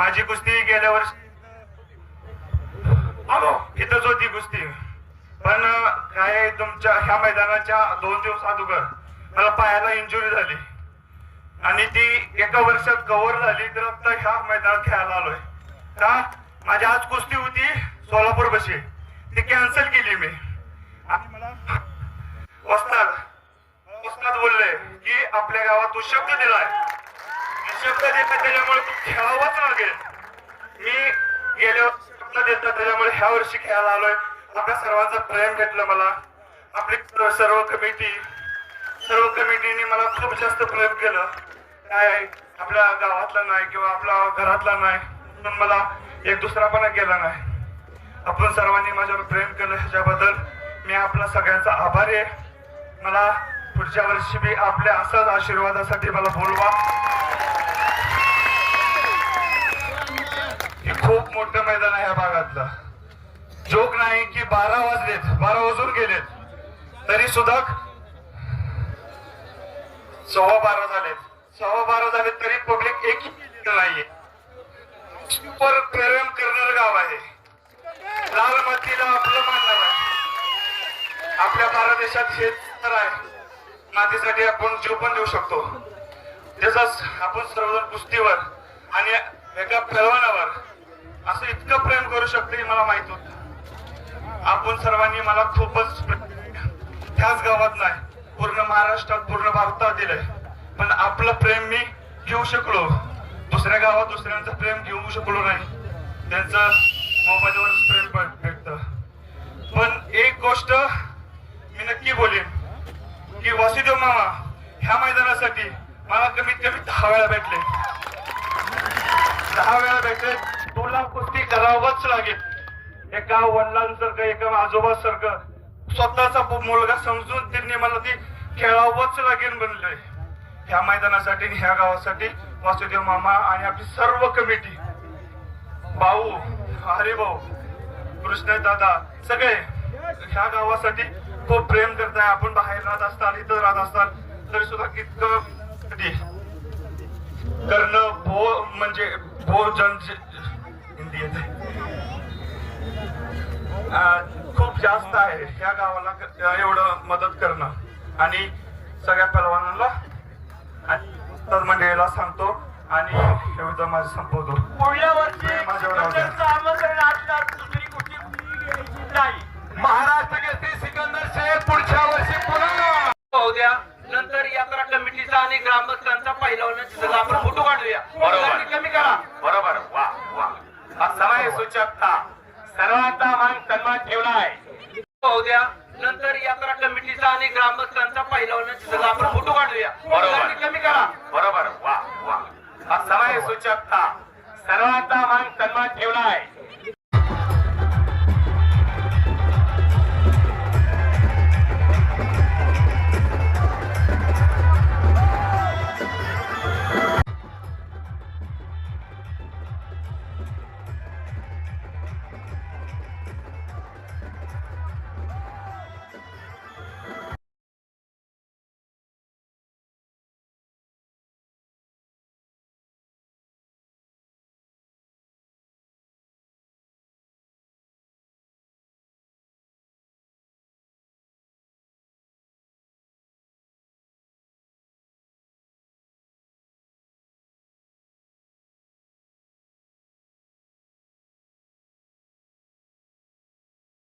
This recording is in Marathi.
माझी कुस्ती गेल्या वर्षी आलो इथंच होती कुस्ती. पण काय तुमच्या ह्या मैदानाच्या दोन दिवस अगोदर मला पायाला इंजुरी झाली. आणि ती एका वर्षात कव्हर झाली तर आता ह्या मैदानात खेळायला आलोय. का माझी आज कुस्ती होती सोलापूर बशी. ती कॅन्सल केली मी. वस्ताद वस्ताद बोलले की आपल्या गावात तू शब्द दिलाय. शब्द देता त्याच्यामुळे तू खेळावाच लागेल. मी गेल्या शब्द देता त्याच्यामुळे ह्या वर्षी खेळायला आलोय. आपल्या सर्वांचं प्रेम भेटलं मला. आपली सर्व कमिटी सर्व कमिटीने मला खूप जास्त प्रेम केलं. काय आपल्या गावातला नाही किंवा आपल्या घरातला नाही म्हणून मला एक दुसरा पण गेला नाही. आपण सर्वांनी माझ्यावर प्रेम केलं ह्याच्याबद्दल. मी आपला सगळ्यांचा आभारी आहे. मला पुढच्या वर्षी मी आपल्या असंच आशीर्वादासाठी मला बोलवा. मोठं मैदान आहे या भागातलं. जोक नाही की बारा वाजलेत बारा वाजून गेलेत. तरी सुद्धा सव्वा बारा झालेत. सव्वा बारा झालेत तरी पब्लिक एक नाहीये. सुपर प्रेरण करणार गाव आहे. लाल मातीला आपलं मानणार आहे. आपल्या भारत देशात हेच तर आहे. मातीसाठी आपण जीव पण देऊ शकतो. तसंच आपण सर्वजण कुस्तीवर आणि एका पैलवानावर असं इतकं प्रेम करू शकते हे मला माहीत होत. आपण सर्वांनी मला खूपच त्याच गावात नाही पूर्ण महाराष्ट्रात पूर्ण भारतात दिलंय. पण आपलं प्रेम मी घेऊ शकलो. दुसऱ्या गावात दुसऱ्यांचं प्रेम घेऊ शकलो नाही. त्यांचं मोबाईलवर प्रेम भेटत. पण एक गोष्ट मी नक्की बोलेन की वासुदेव मामा ह्या मैदानासाठी मला कमीत कमी दहा वेळा भेटले. दहा वेळा भेटले. तुला कुस्ती करावंच लागेल. एका वडिलांसारखं एका आजोबासारखं स्वतःचा मुलगा समजून त्यांनी मला ती खेळावंच लागेल म्हणलंय. ह्या मैदानासाठी ह्या गावासाठी वासुदेव मामा आणि आपली सर्व कमिटी भाऊ हरिभाऊ कृष्ण दादा सगळे ह्या गावासाठी खूप प्रेम करताय. आपण बाहेर राहत असताल इथं राहत असताल तरी सुद्धा कितकं करणं भो म्हणजे भोजन हिंदी येते खूप जास्त आहे ह्या गावाला क- एवढं मदत करणं. आणि सगळ्या तर मंडळीला सांगतो आणि एवढं माझं संपवतो. पुढल्या वर्षी आमंत्रण असणार दुसरी कुठली नाही. महाराष्ट्र केसरी सिकंदर शेख पुढच्या वर्षी पुन्हा. होऊ द्या. नंतर यात्रा कमिटीचा आणि ग्रामस्थांचा पहिला होण्याची आपण फोटो काढूया. कमी करा. हा समय सूचकता. सर्वांचा मान सन्मान ठेवलाय. होऊ द्या नंतर यात्रा कमिटीचा आणि ग्रामस्थांचा पहिला आपण फोटो काढूया. बरोबर. कमी करा. बरोबर. वा वा. हा समय सूचकता. सर्वांचा मान सन्मान ठेवलाय.